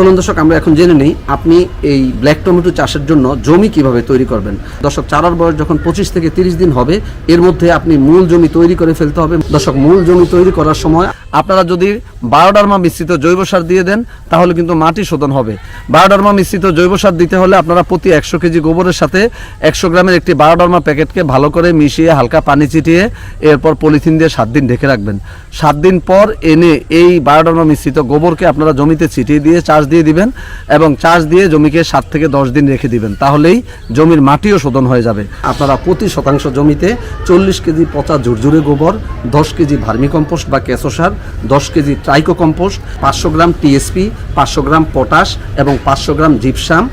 চলুন দর্শক, আমরা এখন জেনে নিই আপনি এই ব্ল্যাক টমেটো চাষের জন্য জমি কীভাবে তৈরি করবেন। দর্শক, চারার বয়স যখন পঁচিশ থেকে তিরিশ দিন হবে, এর মধ্যে আপনি মূল জমি তৈরি করে ফেলতে হবে। দর্শক, মূল জমি তৈরি করার সময় আপনারা যদি বায়োডার্মা মিশ্রিত জৈব সার দিয়ে দেন, তাহলে কিন্তু মাটি শোধন হবে। বায়োডার্মা মিশ্রিত জৈব সার দিতে হলে আপনারা প্রতি একশো কেজি গোবরের সাথে একশো গ্রামের একটি বায়োডার্মা প্যাকেটকে ভালো করে মিশিয়ে হালকা পানি চিটিয়ে এরপর পলিথিন দিয়ে সাত দিন ঢেকে রাখবেন। সাত দিন পর এনে এই বায়োডার্মা মিশ্রিত গোবরকে আপনারা জমিতে ছিটিয়ে দিয়ে চাষ দিয়ে দিবেন এবং চাষ দিয়ে জমিকে সাত থেকে দশ দিন রেখে দিবেন। তাহলেই জমির মাটিও শোধন হয়ে যাবে। আপনারা প্রতি শতাংশ জমিতে চল্লিশ কেজি পচা ঝুরঝুরে গোবর, দশ কেজি ভার্মি কম্পোস্ট বা কেঁচো সার, দশ কেজি ট্রাইকো কম্পোস্ট পাঁচশো গ্রাম টিএসপি, পাঁচশো গ্রাম পটাশ এবং পাঁচশো গ্রাম জিপসাম,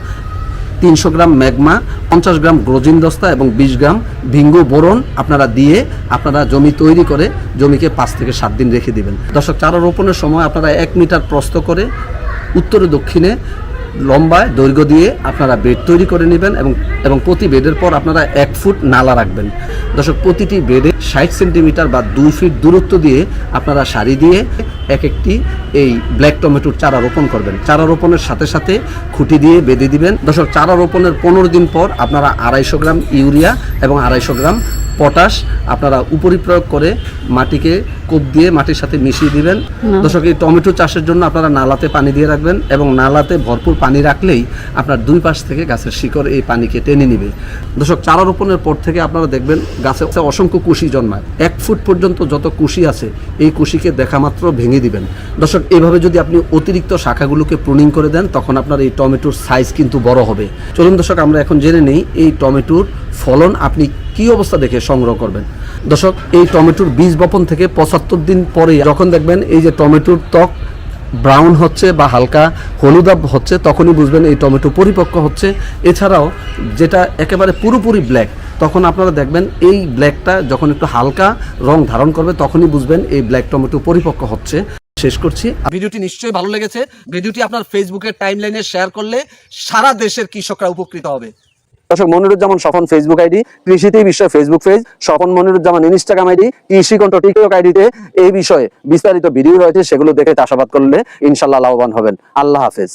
তিনশো গ্রাম ম্যাগমা, পঞ্চাশ গ্রাম গ্রোজিন দস্তা এবং বিশ গ্রাম ভিঙ্গু বোরন আপনারা দিয়ে আপনারা জমি তৈরি করে জমিকে পাঁচ থেকে সাত দিন রেখে দিবেন। দর্শক, চারা রোপণের সময় আপনারা এক মিটার প্রস্থ করে উত্তরে দক্ষিণে লম্বায় দৈর্ঘ্য দিয়ে আপনারা বেড তৈরি করে নেবেন এবং এবং প্রতি বেডের পর আপনারা এক ফুট নালা রাখবেন। দর্শক, প্রতিটি বেডে ষাট সেন্টিমিটার বা দুই ফিট দূরত্ব দিয়ে আপনারা সারি দিয়ে এক একটি এই ব্ল্যাক টমেটোর চারা রোপণ করবেন। চারা রোপণের সাথে সাথে খুঁটি দিয়ে বেঁধে দিবেন। দর্শক চারা রোপণের পনেরো দিন পর আপনারা আড়াইশো গ্রাম ইউরিয়া এবং আড়াইশো গ্রাম পটাশ আপনারা উপরি প্রয়োগ করে মাটিকে কোপ দিয়ে মাটির সাথে মিশিয়ে দিবেন। দর্শক এই টমেটো চাষের জন্য আপনারা নালাতে পানি দিয়ে রাখবেন এবং নালাতে ভরপুর পানি রাখলেই আপনার দুই পাশ থেকে গাছের শিকড় এই পানিকে টেনে নিবে। দর্শক চারা রোপণের পর থেকে আপনারা দেখবেন গাছে অসংখ্য কুশি জন্মায়। এক ফুট পর্যন্ত যত কুশি আছে এই কুশিকে দেখা মাত্র ভেঙে দিবেন। দর্শক এইভাবে যদি আপনি অতিরিক্ত শাখাগুলোকে প্রুনিং করে দেন, তখন আপনার এই টমেটোর সাইজ কিন্তু বড় হবে। চলুন দর্শক, আমরা এখন জেনে নেই এই টমেটোর ফলন আপনি কি অবস্থা দেখে সংগ্রহ করবেন। দর্শক, এই টমেটোর বীজ বপন থেকে পঁচাত্তর দিন পরে যখন দেখবেন এই যে টমেটোর ত্বক ব্রাউন হচ্ছে বা হালকা হলুদাব হচ্ছে, তখনই বুঝবেন এই টমেটো পরিপক্ক হচ্ছে। এছাড়াও যেটা একেবারে পুরোপুরি ব্ল্যাক তখন আপনারা দেখবেন এই ব্ল্যাকটা যখন একটু হালকা রং ধারণ করবে, তখনই বুঝবেন এই ব্ল্যাক টমেটো পরিপক্ক হচ্ছে। শেষ করছি। ভিডিওটি নিশ্চয়ই ভালো লেগেছে। ভিডিওটি আপনার ফেসবুকের টাইমলাইনে শেয়ার করলে সারা দেশের কৃষকরা উপকৃত হবে। দর্শক মনিরুজ্জামান স্বপন ফেসবুক আইডি কৃষিতেই বিষয়ে Facebook page Swapan Moniruzzaman Instagram ID কৃষি কণ্ঠ টিকটক আইডিতে এই বিষয়ে বিস্তারিত ভিডিও রয়েছে সেগুলো দেখে চাষাবাদ করলে ইনশাল্লাহ লাভবান হবেন। আল্লাহ হাফেজ।